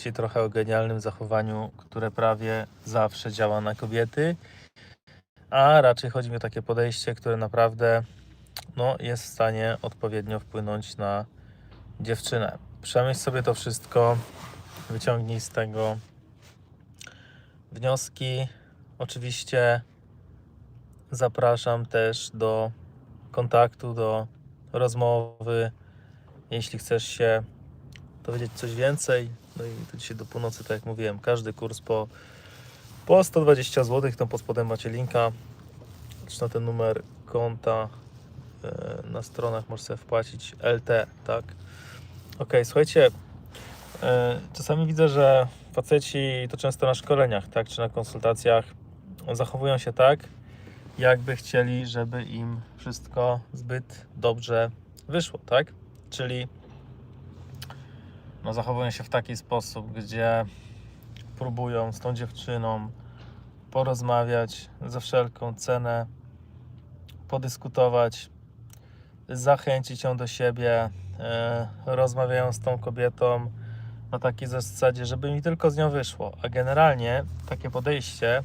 Dzisiaj trochę o genialnym zachowaniu, które prawie zawsze działa na kobiety, a raczej chodzi mi o takie podejście, które naprawdę no, jest w stanie odpowiednio wpłynąć na dziewczynę. Przemyśl sobie to wszystko, wyciągnij z tego wnioski. Oczywiście zapraszam też do kontaktu, do rozmowy. Jeśli chcesz się dowiedzieć coś więcej, no i to dzisiaj do północy, tak jak mówiłem, każdy kurs po, po 120 zł, tam pod spodem macie linka, na ten numer konta e, na stronach możesz wpłacić LT, tak? Ok, słuchajcie, e, czasami widzę, że faceci to często na szkoleniach, tak, czy na konsultacjach zachowują się tak, jakby chcieli, żeby im wszystko zbyt dobrze wyszło, tak? Czyli no, zachowują się w taki sposób, gdzie próbują z tą dziewczyną porozmawiać za wszelką cenę, podyskutować, zachęcić ją do siebie, e, rozmawiają z tą kobietą na takiej zasadzie, żeby mi tylko z nią wyszło. A generalnie takie podejście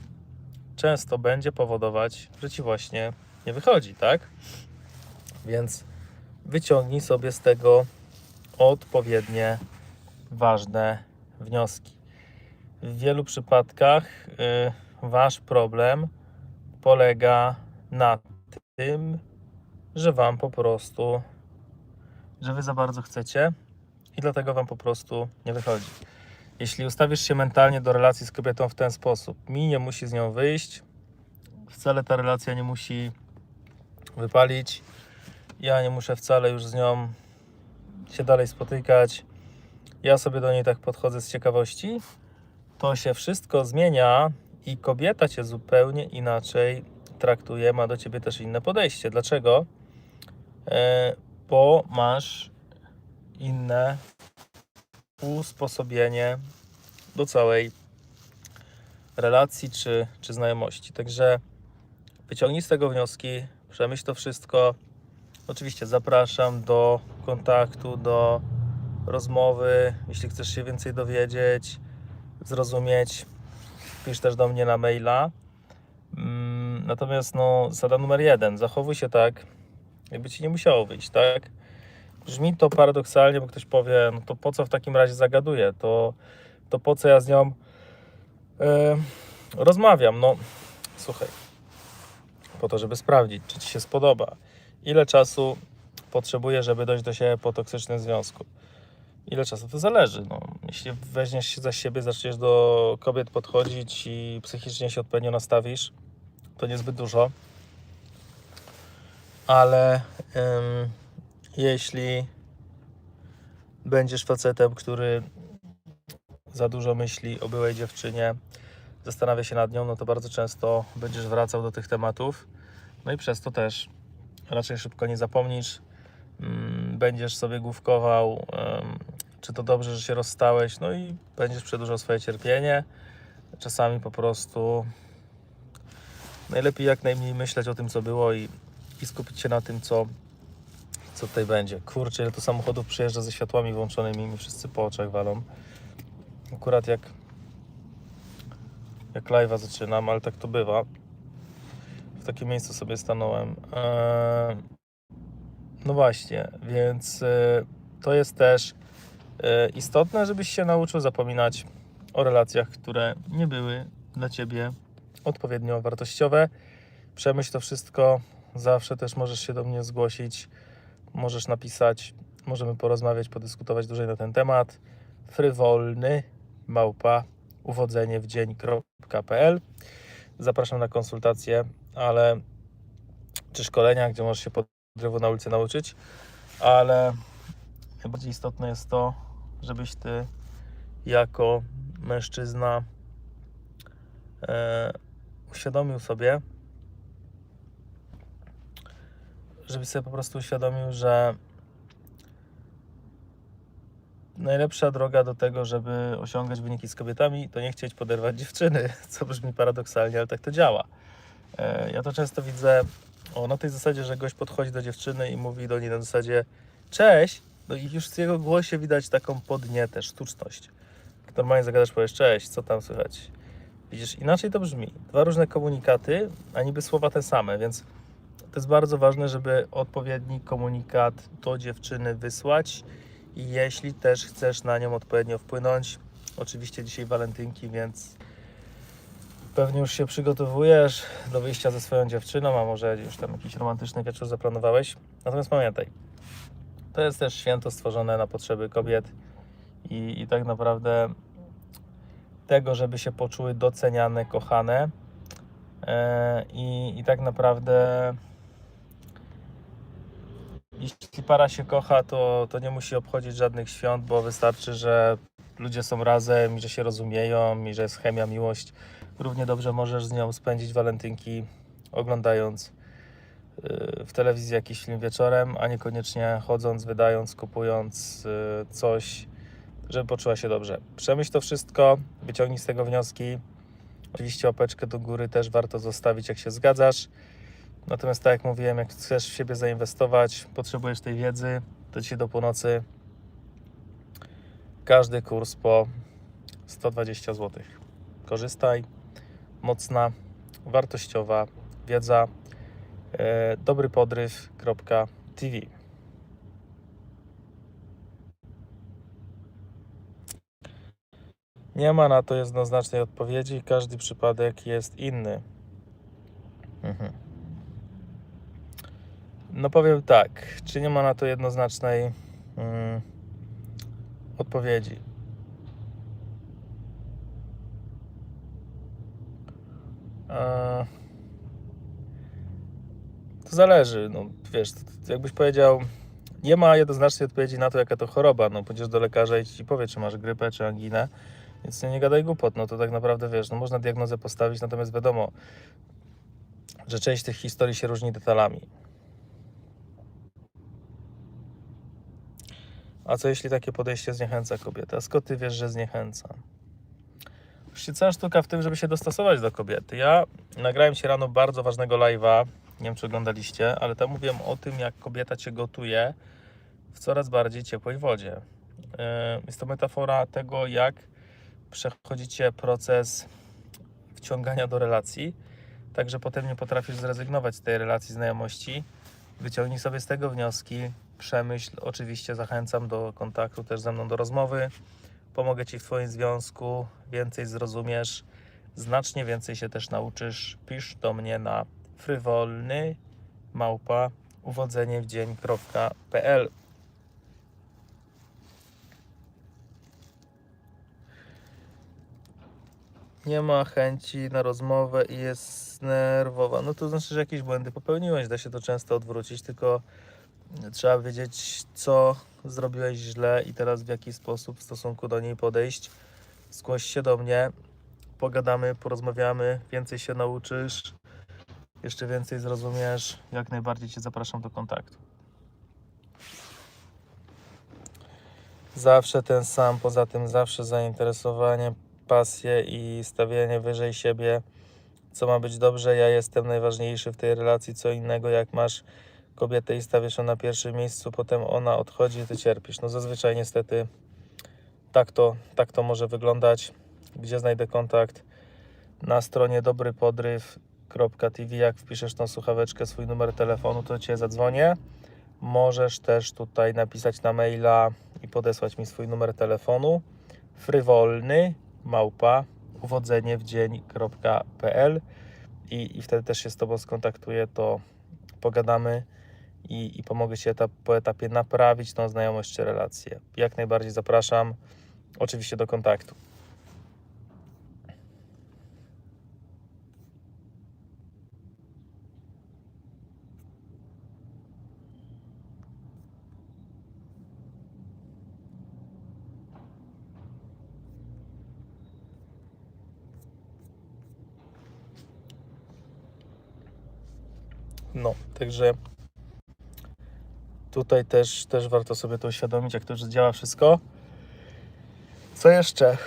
często będzie powodować, że ci właśnie nie wychodzi, tak? Więc wyciągnij sobie z tego odpowiednie ważne wnioski. W wielu przypadkach y, wasz problem polega na tym, że wam po prostu, że wy za bardzo chcecie i dlatego wam po prostu nie wychodzi. Jeśli ustawisz się mentalnie do relacji z kobietą w ten sposób, mi nie musi z nią wyjść, wcale ta relacja nie musi wypalić, ja nie muszę wcale już z nią się dalej spotykać, ja sobie do niej tak podchodzę z ciekawości, to się wszystko zmienia i kobieta cię zupełnie inaczej traktuje, ma do ciebie też inne podejście. Dlaczego? E, bo masz inne usposobienie do całej relacji czy, czy znajomości. Także wyciągnij z tego wnioski, przemyśl to wszystko. Oczywiście zapraszam do kontaktu, do rozmowy. Jeśli chcesz się więcej dowiedzieć, zrozumieć, pisz też do mnie na maila. Mm, Natomiast no, zasada numer jeden, zachowuj się tak, jakby ci nie musiało wyjść, tak? Brzmi to paradoksalnie, bo ktoś powie, no to po co w takim razie zagaduję, to, to po co ja z nią e, rozmawiam? No, słuchaj, po to, żeby sprawdzić, czy ci się spodoba. Ile czasu potrzebuję, żeby dojść do siebie po toksycznym związku? Ile czasu? To zależy. No, jeśli weźmiesz się za siebie, zaczniesz do kobiet podchodzić i psychicznie się odpowiednio nastawisz, to niezbyt dużo. Ale em, jeśli będziesz facetem, który za dużo myśli o byłej dziewczynie, zastanawia się nad nią, no to bardzo często będziesz wracał do tych tematów. No i przez to też raczej szybko nie zapomnisz. Mm, Będziesz sobie główkował, czy to dobrze, że się rozstałeś, no i będziesz przedłużał swoje cierpienie. Czasami po prostu najlepiej jak najmniej myśleć o tym, co było i, i skupić się na tym, co, co tutaj będzie. Kurczę, ile tu samochodów przyjeżdża ze światłami włączonymi i wszyscy po oczach walą. Akurat jak jak live'a zaczynam, ale tak to bywa. W takim miejscu sobie stanąłem. Eee, no właśnie, więc e, to jest też istotne, żebyś się nauczył zapominać o relacjach, które nie były dla Ciebie odpowiednio wartościowe. Przemyśl to wszystko. Zawsze też możesz się do mnie zgłosić, możesz napisać, możemy porozmawiać, podyskutować dłużej na ten temat. Frywolny małpa uwodzenie w dzień.pl. Zapraszam na konsultacje, ale czy szkolenia, gdzie możesz się podrywu na ulicy nauczyć, ale najbardziej istotne jest to, żebyś ty jako mężczyzna e, uświadomił sobie, żebyś sobie po prostu uświadomił, że najlepsza droga do tego, żeby osiągać wyniki z kobietami, to nie chcieć poderwać dziewczyny, co brzmi paradoksalnie, ale tak to działa. E, Ja to często widzę o, na tej zasadzie, że gość podchodzi do dziewczyny i mówi do niej na zasadzie cześć, no i już w jego głosie widać taką podnietę, sztuczność. normalnie zagadasz, powiesz cześć, co tam słychać. Widzisz, inaczej to brzmi. Dwa różne komunikaty, a niby słowa te same, więc to jest bardzo ważne, żeby odpowiedni komunikat do dziewczyny wysłać i jeśli też chcesz na nią odpowiednio wpłynąć, oczywiście dzisiaj walentynki, więc pewnie już się przygotowujesz do wyjścia ze swoją dziewczyną, a może już tam jakiś romantyczny wieczór zaplanowałeś. Natomiast pamiętaj, to jest też święto stworzone na potrzeby kobiet i, i tak naprawdę tego, żeby się poczuły doceniane, kochane e, i, i tak naprawdę jeśli para się kocha, to, to nie musi obchodzić żadnych świąt, bo wystarczy, że ludzie są razem że się rozumieją i że jest chemia, miłość. Równie dobrze możesz z nią spędzić walentynki oglądając w telewizji jakiś film wieczorem, a niekoniecznie chodząc, wydając, kupując yy, coś, żeby poczuła się dobrze. Przemyśl to wszystko, wyciągnij z tego wnioski. Oczywiście opeczkę do góry też warto zostawić, jak się zgadzasz. Natomiast tak jak mówiłem, jak chcesz w siebie zainwestować, potrzebujesz tej wiedzy, to dzisiaj do północy każdy kurs po 120 zł. Korzystaj. Mocna, wartościowa wiedza. E, dobrypodryw.tv Nie ma na to jednoznacznej odpowiedzi. Każdy przypadek jest inny. Mhm. No powiem tak, czy nie ma na to jednoznacznej mm, odpowiedzi? E, to zależy, no wiesz, jakbyś powiedział, nie ma jednoznacznej odpowiedzi na to, jaka to choroba, no pójdziesz do lekarza i ci powie, czy masz grypę, czy anginę, więc nie gadaj głupot, no to tak naprawdę, wiesz, no można diagnozę postawić, natomiast wiadomo, że część tych historii się różni detalami. A co jeśli takie podejście zniechęca kobietę? A skąd ty wiesz, że zniechęca? Właściwie cała sztuka w tym, żeby się dostosować do kobiety. Ja nagrałem się rano bardzo ważnego live'a, nie wiem czy oglądaliście, ale tam mówiłem o tym, jak kobieta cię gotuje w coraz bardziej ciepłej wodzie. Jest to metafora tego, jak przechodzicie proces wciągania do relacji, tak że potem nie potrafisz zrezygnować z tej relacji znajomości. Wyciągnij sobie z tego wnioski, przemyśl. Oczywiście zachęcam do kontaktu też ze mną do rozmowy. Pomogę Ci w Twoim związku, więcej zrozumiesz, znacznie więcej się też nauczysz. Pisz do mnie na frywolny małpa uwodzenie w dzień.pl nie ma chęci na rozmowę i jest nerwowa. No to znaczy, że jakieś błędy popełniłeś, da się to często odwrócić, tylko trzeba wiedzieć, co zrobiłeś źle i teraz w jaki sposób w stosunku do niej podejść. Zgłoś się do mnie, pogadamy, porozmawiamy, więcej się nauczysz, jeszcze więcej zrozumiesz. Jak najbardziej Cię zapraszam do kontaktu. Zawsze ten sam, poza tym zawsze zainteresowanie, pasję i stawianie wyżej siebie, co ma być dobrze. Ja jestem najważniejszy w tej relacji, co innego jak masz kobietę i stawiasz ją na pierwszym miejscu, potem ona odchodzi i ty cierpisz. No zazwyczaj niestety tak to, tak to może wyglądać. Gdzie znajdę kontakt? Na stronie dobrypodryw.tv jak wpiszesz tą słuchaweczkę, swój numer telefonu, to Cię zadzwonię. Możesz też tutaj napisać na maila i podesłać mi swój numer telefonu frywolny małpa uwodzenie w dzień.pl i, i wtedy też się z Tobą skontaktuję, to pogadamy i, i pomogę Ci etap po etapie naprawić tą znajomość czy relację. Jak najbardziej zapraszam, oczywiście do kontaktu. No, także tutaj też, też warto sobie to uświadomić, jak to już działa wszystko. Co jeszcze?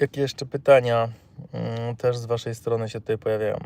Jakie jeszcze pytania mm, też z Waszej strony się tutaj pojawiają?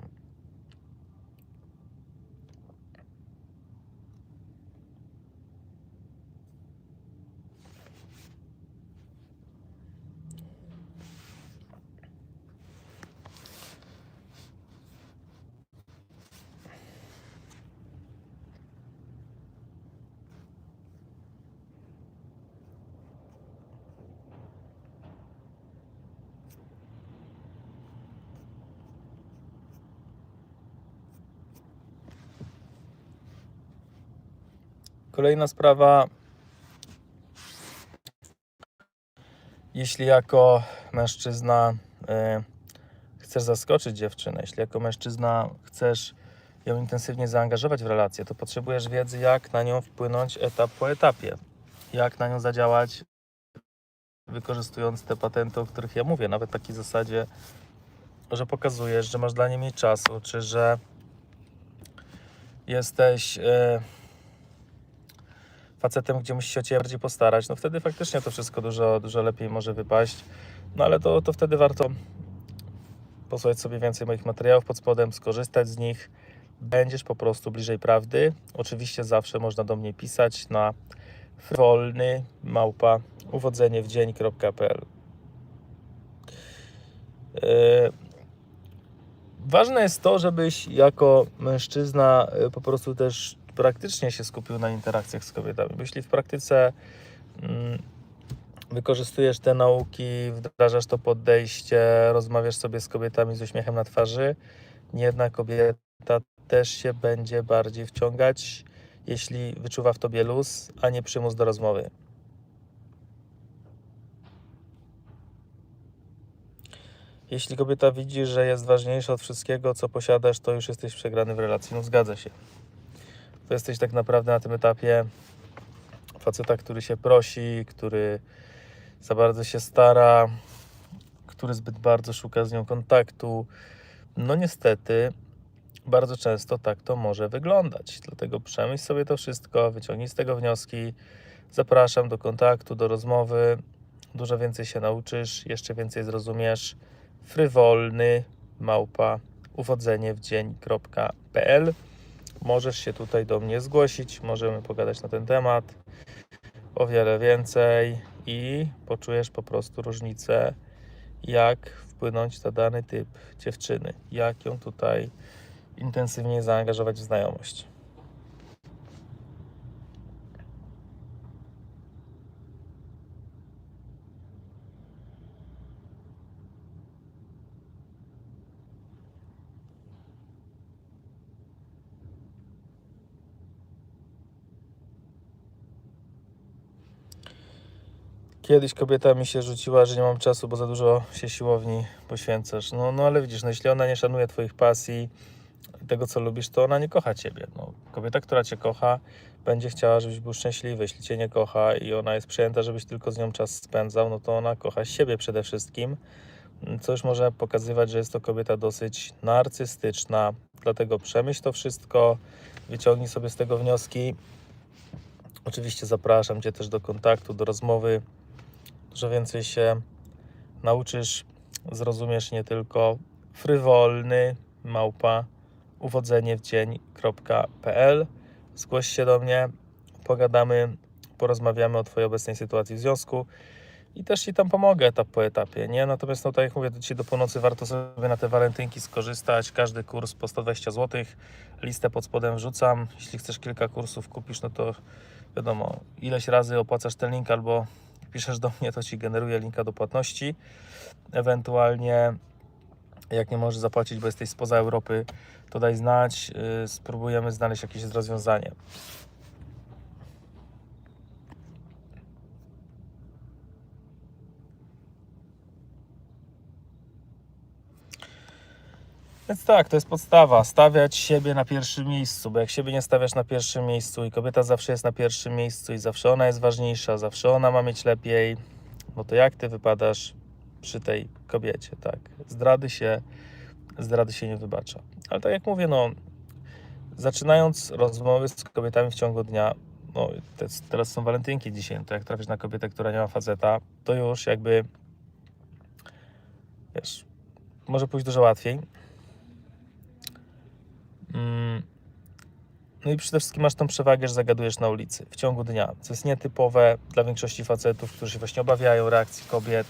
Kolejna sprawa. Jeśli jako mężczyzna y, chcesz zaskoczyć dziewczynę, jeśli jako mężczyzna chcesz ją intensywnie zaangażować w relację, to potrzebujesz wiedzy, jak na nią wpłynąć etap po etapie. Jak na nią zadziałać, wykorzystując te patenty, o których ja mówię, nawet w takiej zasadzie, że pokazujesz, że masz dla niej mniej czasu, czy że jesteś e, facetem, gdzie musisz się o ciebie bardziej postarać, no wtedy faktycznie to wszystko dużo, dużo lepiej może wypaść. No ale to, to wtedy warto posłuchać sobie więcej moich materiałów pod spodem, skorzystać z nich. Będziesz po prostu bliżej prawdy. Oczywiście zawsze można do mnie pisać na wolny małpa uwodzenie w dzień.pl. Yy, Ważne jest to, żebyś jako mężczyzna y, po prostu też praktycznie się skupił na interakcjach z kobietami. Bo jeśli w praktyce mm, wykorzystujesz te nauki, wdrażasz to podejście, rozmawiasz sobie z kobietami z uśmiechem na twarzy, nie jedna kobieta też się będzie bardziej wciągać, jeśli wyczuwa w tobie luz, a nie przymus do rozmowy. Jeśli kobieta widzi, że jest ważniejsza od wszystkiego, co posiadasz, to już jesteś przegrany w relacji. No zgadza się. To jesteś tak naprawdę na tym etapie faceta, który się prosi, który za bardzo się stara, który zbyt bardzo szuka z nią kontaktu. No niestety, bardzo często tak to może wyglądać. Dlatego przemyśl sobie to wszystko, wyciągnij z tego wnioski. Zapraszam do kontaktu, do rozmowy. Dużo więcej się nauczysz, jeszcze więcej zrozumiesz frywolny małpa uwodzenie w dzień.pl. Możesz się tutaj do mnie zgłosić, możemy pogadać na ten temat o wiele więcej i poczujesz po prostu różnicę, jak wpłynąć na dany typ dziewczyny, jak ją tutaj intensywnie zaangażować w znajomość. Kiedyś kobieta mi się rzuciła, że nie mam czasu, bo za dużo się siłowni poświęcasz. No, no ale widzisz, no jeśli ona nie szanuje Twoich pasji, tego co lubisz, to ona nie kocha Ciebie. No, kobieta, która Cię kocha, będzie chciała, żebyś był szczęśliwy. Jeśli Cię nie kocha i ona jest przyjęta, żebyś tylko z nią czas spędzał, no to ona kocha siebie przede wszystkim. Co już może pokazywać, że jest to kobieta dosyć narcystyczna. Dlatego przemyśl to wszystko, wyciągnij sobie z tego wnioski. Oczywiście zapraszam Cię też do kontaktu, do rozmowy że więcej się nauczysz, zrozumiesz nie tylko frywolny małpa uwodzenie w dzień.pl. Zgłoś się do mnie, pogadamy, porozmawiamy o Twojej obecnej sytuacji w związku i też Ci tam pomogę etap po etapie, nie? Natomiast no tak jak mówię, dzisiaj do północy warto sobie na te walentynki skorzystać, każdy kurs po 120 zł, listę pod spodem wrzucam, jeśli chcesz kilka kursów kupisz, no to wiadomo, ileś razy opłacasz ten link albo piszesz do mnie, to Ci generuje linka do płatności. Ewentualnie, jak nie możesz zapłacić, bo jesteś spoza Europy, to daj znać. Yy, spróbujemy znaleźć jakieś rozwiązanie. Więc tak, to jest podstawa. Stawiać siebie na pierwszym miejscu, bo jak siebie nie stawiasz na pierwszym miejscu i kobieta zawsze jest na pierwszym miejscu i zawsze ona jest ważniejsza, zawsze ona ma mieć lepiej, no to jak ty wypadasz przy tej kobiecie, tak? Zdrady się, zdrady się nie wybacza. Ale tak jak mówię, no, zaczynając rozmowy z kobietami w ciągu dnia, no te, teraz są walentynki dzisiaj, no to jak trafisz na kobietę, która nie ma faceta, to już jakby, wiesz, może pójść dużo łatwiej. Mm. No i przede wszystkim masz tą przewagę, że zagadujesz na ulicy w ciągu dnia, co jest nietypowe dla większości facetów, którzy się właśnie obawiają reakcji kobiet,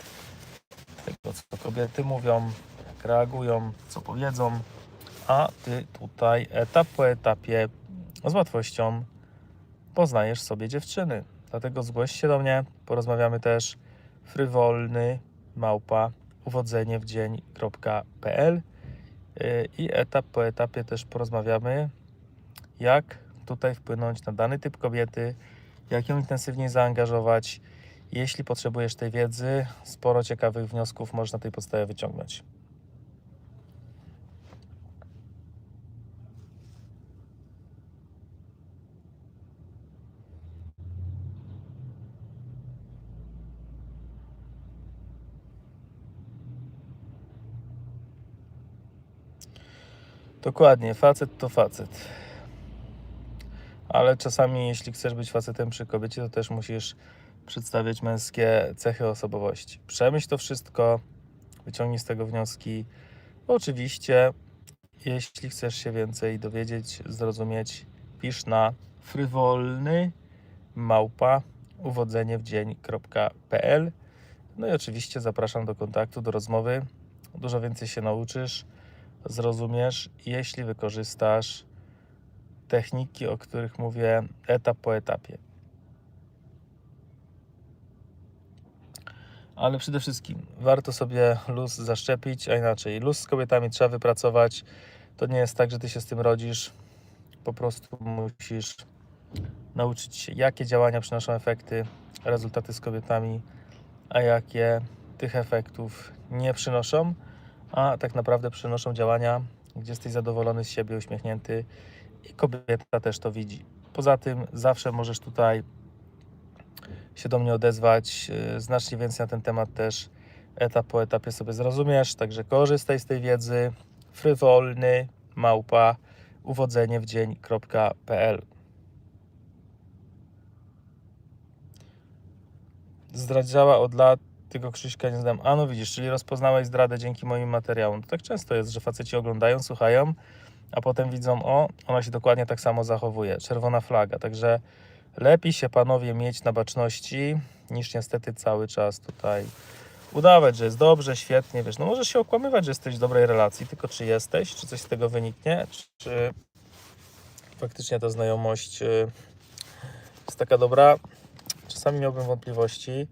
tego co kobiety mówią, jak reagują, co powiedzą, a ty tutaj etap po etapie z łatwością poznajesz sobie dziewczyny. Dlatego zgłoś się do mnie, porozmawiamy też frywolny małpa uwodzenie w dzień.pl i etap po etapie też porozmawiamy, jak tutaj wpłynąć na dany typ kobiety, jak ją intensywniej zaangażować. Jeśli potrzebujesz tej wiedzy, sporo ciekawych wniosków można na tej podstawie wyciągnąć. Dokładnie, facet to facet. Ale czasami, jeśli chcesz być facetem przy kobiecie, to też musisz przedstawiać męskie cechy osobowości. Przemyśl to wszystko, wyciągnij z tego wnioski. Oczywiście, jeśli chcesz się więcej dowiedzieć, zrozumieć, pisz na frywolny małpa uwodzenie w dzień.pl. No i oczywiście zapraszam do kontaktu, do rozmowy. Dużo więcej się nauczysz, zrozumiesz, jeśli wykorzystasz techniki, o których mówię etap po etapie. Ale przede wszystkim warto sobie luz zaszczepić, a inaczej luz z kobietami trzeba wypracować. To nie jest tak, że ty się z tym rodzisz. Po prostu musisz nauczyć się, jakie działania przynoszą efekty, rezultaty z kobietami, a jakie tych efektów nie przynoszą, a tak naprawdę przynoszą działania, gdzie jesteś zadowolony z siebie, uśmiechnięty i kobieta też to widzi. Poza tym zawsze możesz tutaj się do mnie odezwać. Yy, Znacznie więcej na ten temat też etap po etapie sobie zrozumiesz, także korzystaj z tej wiedzy. Frywolny małpa uwodzenie w dzień.pl Zdradzała od lat, tego Krzyśka nie znam. A no widzisz, czyli rozpoznałeś zdradę dzięki moim materiałom. To tak często jest, że faceci oglądają, słuchają, a potem widzą, o, ona się dokładnie tak samo zachowuje. Czerwona flaga. Także lepiej się panowie mieć na baczności, niż niestety cały czas tutaj udawać, że jest dobrze, świetnie, wiesz, no możesz się okłamywać, że jesteś w dobrej relacji, tylko czy jesteś, czy coś z tego wyniknie, czy faktycznie ta znajomość y, jest taka dobra. Czasami miałbym wątpliwości,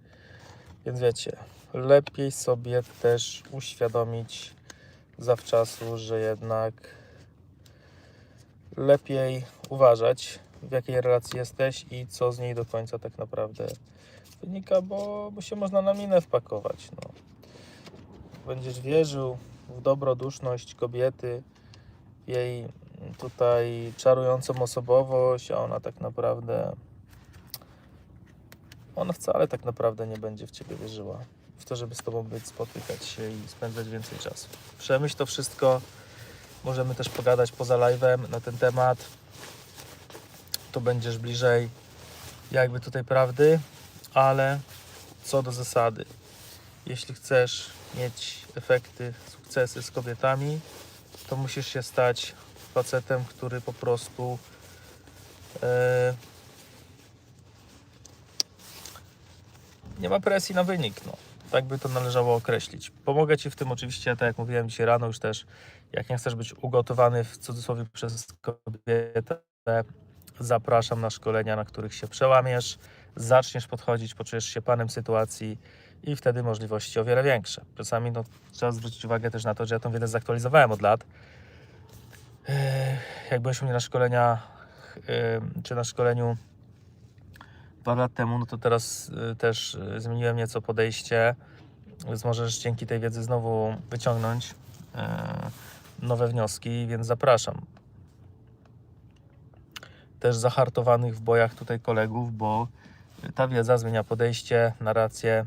więc wiecie, lepiej sobie też uświadomić zawczasu, że jednak lepiej uważać, w jakiej relacji jesteś i co z niej do końca tak naprawdę wynika, bo, bo się można na minę wpakować. No. Będziesz wierzył w dobroduszność kobiety, jej tutaj czarującą osobowość, a ona tak naprawdę ona wcale tak naprawdę nie będzie w Ciebie wierzyła. W to, żeby z Tobą być, spotykać się i spędzać więcej czasu. Przemyśl to wszystko. Możemy też pogadać poza live'em na ten temat. To będziesz bliżej jakby tutaj prawdy, ale co do zasady. Jeśli chcesz mieć efekty, sukcesy z kobietami, to musisz się stać facetem, który po prostu e, nie ma presji na wynik. No. Tak by to należało określić. Pomogę Ci w tym oczywiście, tak jak mówiłem dzisiaj rano już też, jak nie chcesz być ugotowany w cudzysłowie przez kobietę, zapraszam na szkolenia, na których się przełamiesz, zaczniesz podchodzić, poczujesz się panem sytuacji i wtedy możliwości o wiele większe. Czasami no, trzeba zwrócić uwagę też na to, że ja tą wiedzę zaktualizowałem od lat. Jak byłeś u mnie na szkoleniach, czy na szkoleniu dwa lat temu, no to teraz y, też y, zmieniłem nieco podejście, więc możesz dzięki tej wiedzy znowu wyciągnąć y, nowe wnioski, więc zapraszam. Też zahartowanych w bojach tutaj kolegów, bo ta wiedza zmienia podejście, narrację.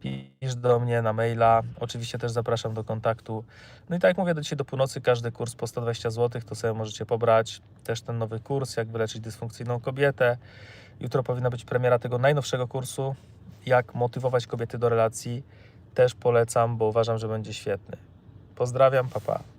Pisz do mnie na maila. Oczywiście też zapraszam do kontaktu. No i tak jak mówię, do dzisiaj do północy każdy kurs po 120 zł, to sobie możecie pobrać. Też ten nowy kurs, jak wyleczyć dysfunkcyjną kobietę. Jutro powinna być premiera tego najnowszego kursu, jak motywować kobiety do relacji. Też polecam, bo uważam, że będzie świetny. Pozdrawiam, papa. Pa.